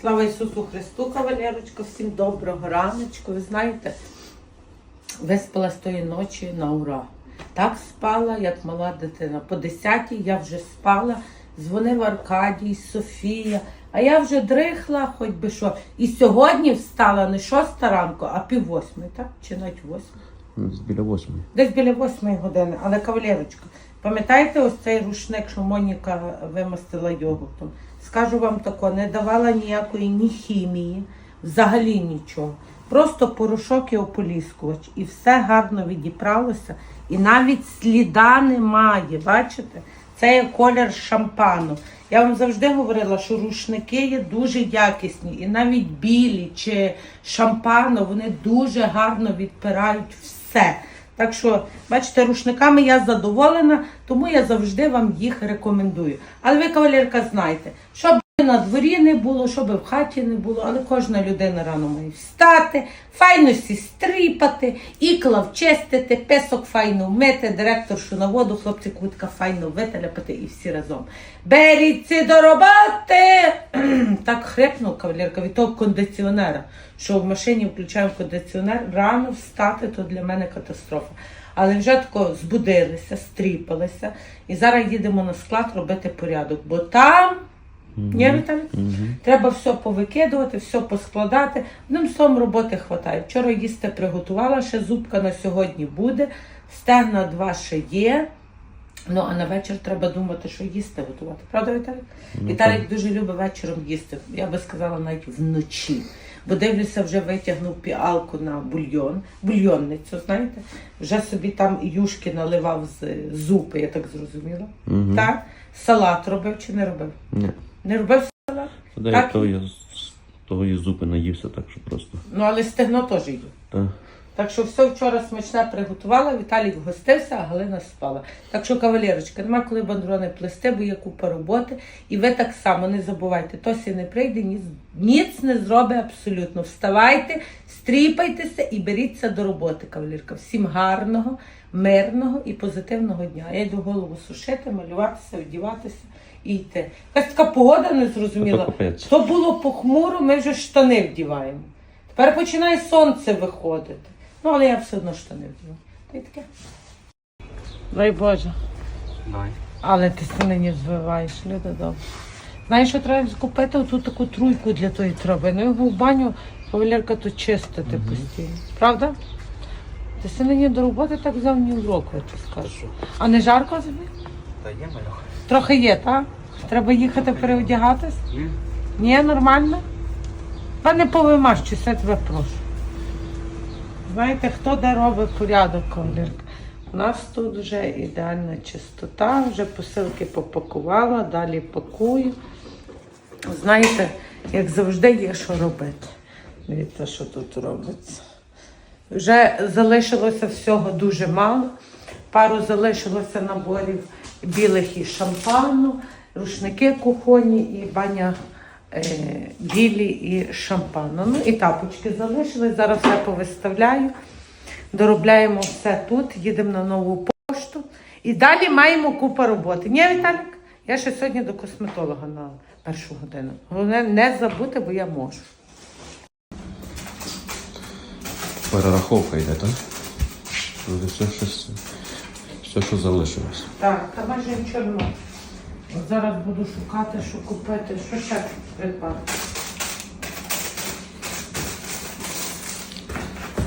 Слава Ісусу Христу, кавалерочка, всім доброго раночку. Ви знаєте, виспала з тої ночі на ура. Так спала, як мала дитина. По 10 я вже спала, дзвонив Аркадій, Софія, а я вже дрихла, хоч би що. І сьогодні встала не 6 ранку, а пів восьмої, так? Чи навіть восьмої. Десь біля восьмої. Десь біля восьмої години, але кавалерочка, пам'ятаєте ось цей рушник, що Моніка вимастила йогуртом? Скажу вам тако, не давала ніякої ні хімії, взагалі нічого. Просто порошок і ополіскувач. І все гарно відібралося. І навіть сліда немає. Бачите? Це є колір шампану. Я вам завжди говорила, що рушники є дуже якісні. І навіть білі чи шампано, вони дуже гарно відпирають все. Так що, бачите, рушниками я задоволена, тому я завжди вам їх рекомендую. Але ви, кавалерка, знаєте, щоб на дворі не було, щоб в хаті не було, але кожна людина рано має встати, файно стріпати, ікла вчистити, песок файно вмити, директоршу на воду, хлопці кутка файно вителяпати і всі разом. Беріться до роботи! так хрипнув кавалерка від того кондиціонера, що в машині включаємо кондиціонер, рано встати, то для мене катастрофа. Але вже тако збудилися, стріпалися, і зараз їдемо на склад робити порядок, бо там. Ні, Віталій? Треба все повикидувати, все поскладати. Одним словом, роботи хватає. Вчора їсти приготувала, ще зубка на сьогодні буде, стегна два ще є. Ну, а на вечір треба думати, що їсти готувати. Правда, Віталік? Віталік дуже любить вечором їсти. Я би сказала, навіть вночі. Бо дивлюся, вже витягнув піалку на бульйон, бульйонницю, знаєте, вже собі там юшки наливав з зупи, я так зрозуміла. Мгм. Так? Салат робив чи не робив? Ні. Не робив салат? Тоді Так. я того, я з того і зупи наївся, так що просто. Ну, але стегно теж є. Та. Так що все вчора смачне приготувала, Віталік гостився, а Галина спала. Так що, кавалерочка, нема коли бандрони плести, бо є купа роботи. І ви так само не забувайте, Тосі не прийде, ніц, ніц не зробить абсолютно. Вставайте, стріпайтеся і беріться до роботи, кавалерка. Всім гарного, мирного і позитивного дня. Я йду голову сушити, малюватися, вдіватися і йти. Якась така погода не зрозуміла. то капець. То було похмуро, ми вже штани вдіваємо. Тепер починає сонце виходити. Ну, але я все одно штани вдіваю. Та й таке. Дай Боже. Дай. Але ти се нині звиваєш, люди добре. Знаєш, що треба купити оту таку труйку для тої трави. Ну його в баню кавалерка то чистити постійно. Правда? Ти се нині до роботи так взяв ні в року, я ти скажу. А не жарко тобі? Та є малюха. Трохи є, так? Треба їхати переодягатись? Ні. Ні, нормально? Та не повимащуся, я тебе прошу. Знаєте, хто де робить порядок, кавалерка? У нас тут вже ідеальна чистота, вже посилки попакувала, далі пакую. Знаєте, як завжди є що робити. Дивіться, що тут робиться. Вже залишилося всього дуже мало. Пару залишилося наборів білих і шампану, рушники кухонні і баня е, білі і шампану. Ну і тапочки залишились. Зараз все повиставляю. Доробляємо все тут, їдемо на нову пошту. І далі маємо купу роботи. Ні, Віталік? Я ще сьогодні до косметолога на першу годину. Головне не забути, бо я можу. Перераховка йде, так? Все, що, все, що залишилось. Так, та майже нічого немає. От зараз буду шукати, що купити, що ще придбати.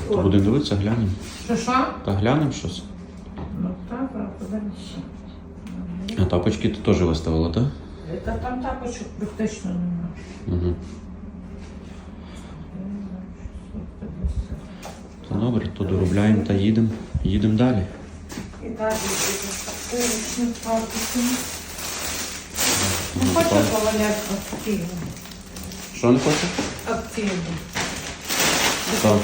Будемо дивитися, глянемо. Що що? Та глянемо щось. Ну так, подивимося. А тапочки ти теж виставила, так? Та там тапочок практично немає. Угу. Добре, то доробляємо та їдемо. Їдемо далі. І далі буде ручні палки. Ну, Ну, хочу поваляти акційно. Що не хочеш? Акційно. Так.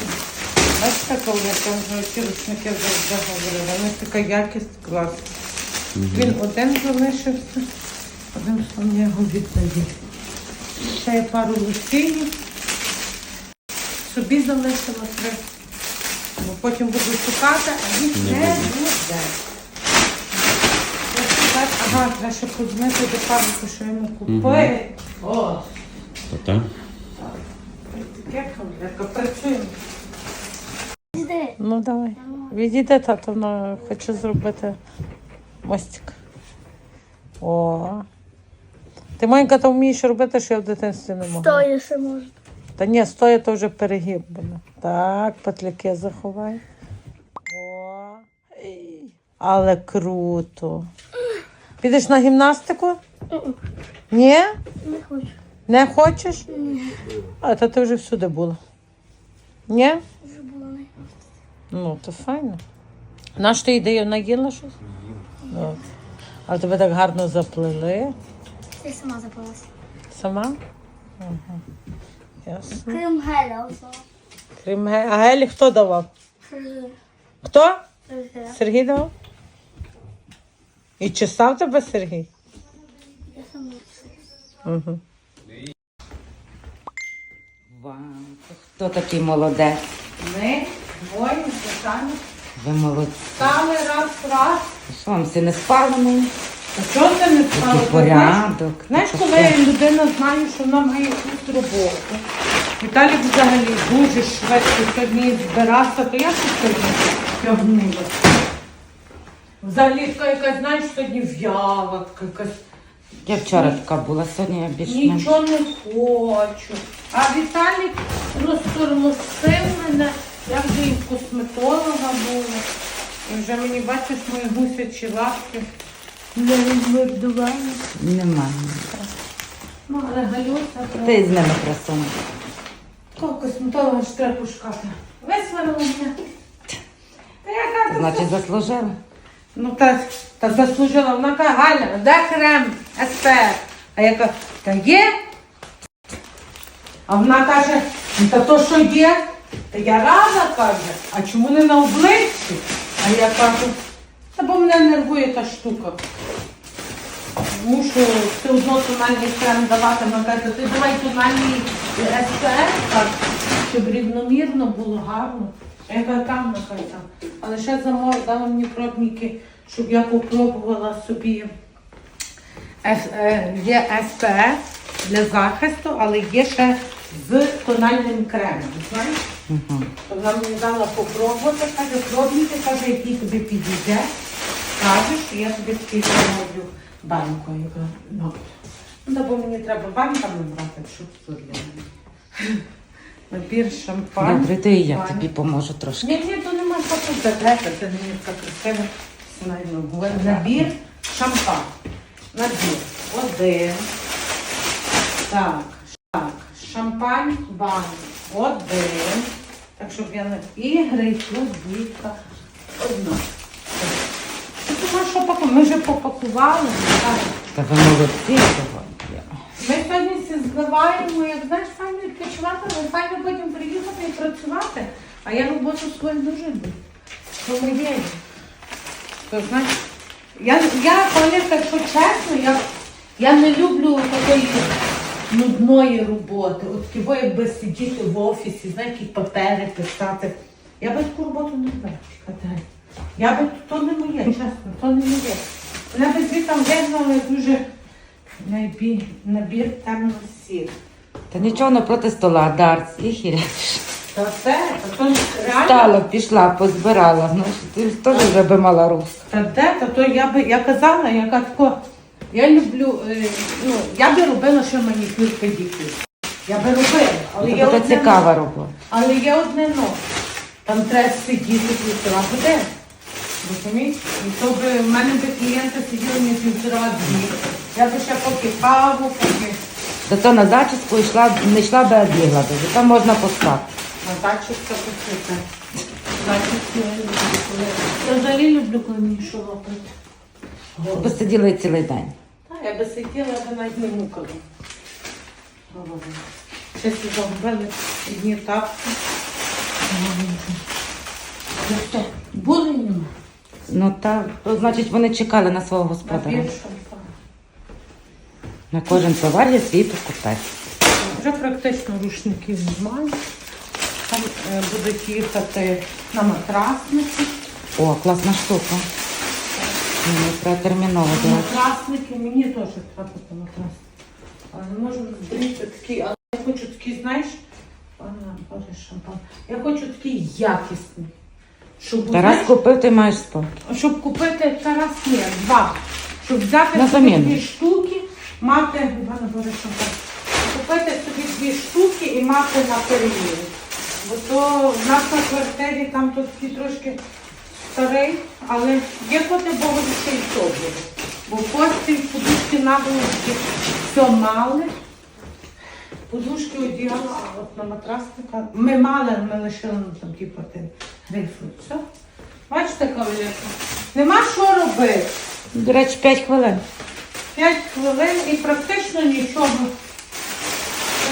Бачите, коли я там вже ці ручники завжди говорила. Них така якість клас. Він один залишився, одним словом я його віддаю. Ще є пару лосінів. Собі залишила три. Бо потім буду шукати, а їх Не не буде. Ага, треба ще подзвонити до пабліку, що йому купили. О, Та та. Моніка, працюємо. Іди. Ну давай. Відійде, тато, вона хоче зробити мостик. О. Ти Монька, то вмієш робити, що я в дитинстві не могла. Стоя ще може. Та ні, стоя, то вже перегиб буде. Так, петляки заховай. О. Ей. Але круто. Підеш на гімнастику? Ні? Не хочу. Не хочеш? Ні. А, та ти вже всюди була. Ні? Вже було не. Ну, то файно. Наш ти ідею наїла щось? От. А тебе так гарно заплели. Я сама запалася. Сама? Ага. Ясно. Крім Геля взяла. Крім Ге- А Гелі хто давав? Хто? Сергій давав? І чесав тебе Сергій? Я сама. Угу. Вау, хто такий молодець? Ми, двоє, самі. Ви молодці. Стали раз, раз. Що вам всі не спалений? А чого це не стало? Такий порядок. Знаєш, Таке коли людина знає, що вона має якусь роботу. Віталік взагалі дуже швидко сьогодні збирався, то я ще сьогодні тягнула. Взагалі, така якась, знаєш, сьогодні в'яла, така якась Я вчора така була, сьогодні я більш нічого не хочу. А Віталік розтормосив мене, я вже і в косметолога була. І вже мені бачиш мої гусячі лапки. Не відмордували. Немає. Ну, але Галюся, Ти з ними красуня. Кого косметолога ж треба пошукати. Висварила мене. Та Значить, заслужила. Ну та, та заслужила. Вона каже, Галя, де крем СПР? А я кажу, та є. А вона каже, «Ну, та то що є? Та я рада каже, а чому не на обличчі? А я кажу, та бо мене нервує та штука. Мушу все одно тональний крем давати. Вона каже, ти давай тональний так, щоб рівномірно було гарно. Я кажу, там, каже, там. Але ще замов дала мені пробники, щоб я попробувала собі. С- е, Є СПФ для захисту, але є ще з тональним кремом. Знаєш? Угу. Вона мені дала попробувати, каже, пробники, каже, який тобі підійде. Кажеш, і я тобі такий замовлю банку. Я кажу, ну, ну, бо мені треба банками брати, щоб тут для мене. Набір шампань. Добре, то і я тобі поможу трошки. Ні, ні, то нема що тут дадете, це мені така красива синайно говорить. Набір шампан. Набір. Один. Так, так. Шампань бан. Один. Так, щоб я не... Ігри, плодівка. Одна. Нема що пакувати. Ми вже попакували. Так. Та ви молодці сьогодні. Ми сьогодні всі зливаємо, як знаєш, відпочивати, файно потім приїхати і працювати. А я роботу свою дуже люблю. То моє. То знаєш, я, я Валерка, якщо чесно, я, я не люблю такої нудної роботи. От ківо, якби сидіти в офісі, знаєш, які папери писати. Я би таку роботу не робила. чекайте. Я би то не моє, чесно, то не моє. Мене би звідти вигнали дуже Набір, набір темно-сір. Та нічого не проти стола, дартс і хіряш. Та це, та то реально. Стала, пішла, позбирала. Знаєш, ти теж вже би мала рух. Та де, та то я би, я казала, я тако, я люблю, е, ну, я би робила ще манікюр педикюр. Я би робила, але є Тобто одне цікава но. робота. Але є одне но. Там треба сидіти півтора години. Розумієш? І то би в мене би клієнти сиділи не півтора дні. Я би ще поки каву, поки Зато на зачіску йшла, не йшла би одягла би, там можна поспати. Натачівка посипе. Значить, я люблю, коли... Я взагалі люблю, коли мені що робити. Бо сиділи цілий день. Та, я би сиділа, я би навіть не мукала. Ще загубили одні тапки. Були нема. Ну так, значить вони чекали на свого господаря. На кожен товар є свій покупець. Вже практично рушників немає. Там е, будуть їхати на матрасниці. О, класна штука. Мені треба терміново до. Матрасники, мені теж треба матрас. Але не можу зберігти такі, але я хочу такі, знаєш, шампан. Я хочу такий якісний. Щоб, Тарас знаєш, купив, ти маєш спокій. щоб купити Тарас ні, два. Щоб взяти На заміну. дві штуки, мати, Івана шампан. Купити собі дві штуки і мати на перевірку. Бо то в нас на квартирі там тут трошки старий, але дякувати Богу, що і то буде. Бо постіль, подушки наволочки все мали. Подушки одіяла, а от на матрасника. Ми мали, ми лишили ну, там типу тим грейпфрут. Все. Бачите, кавалерка? Нема що робити. До речі, 5 хвилин. 5 хвилин і практично нічого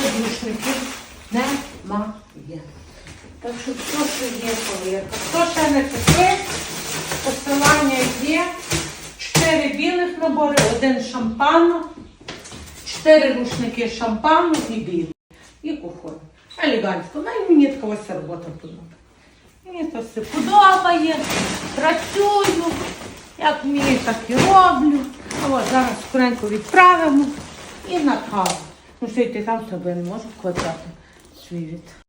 без рушників немає. Так що все, що є, кавалерка. Хто ще не купив, посилання є. Чотири білих набори, один шампану, чотири рушники шампану і білий. І кухонь. Елегантсько. Ну і мені така ось робота подобається. Мені це все подобає, працюю, як вмію, так і роблю. А от зараз скоренько відправимо і на каву. Ну що йти там собі не можу вкладати свій від.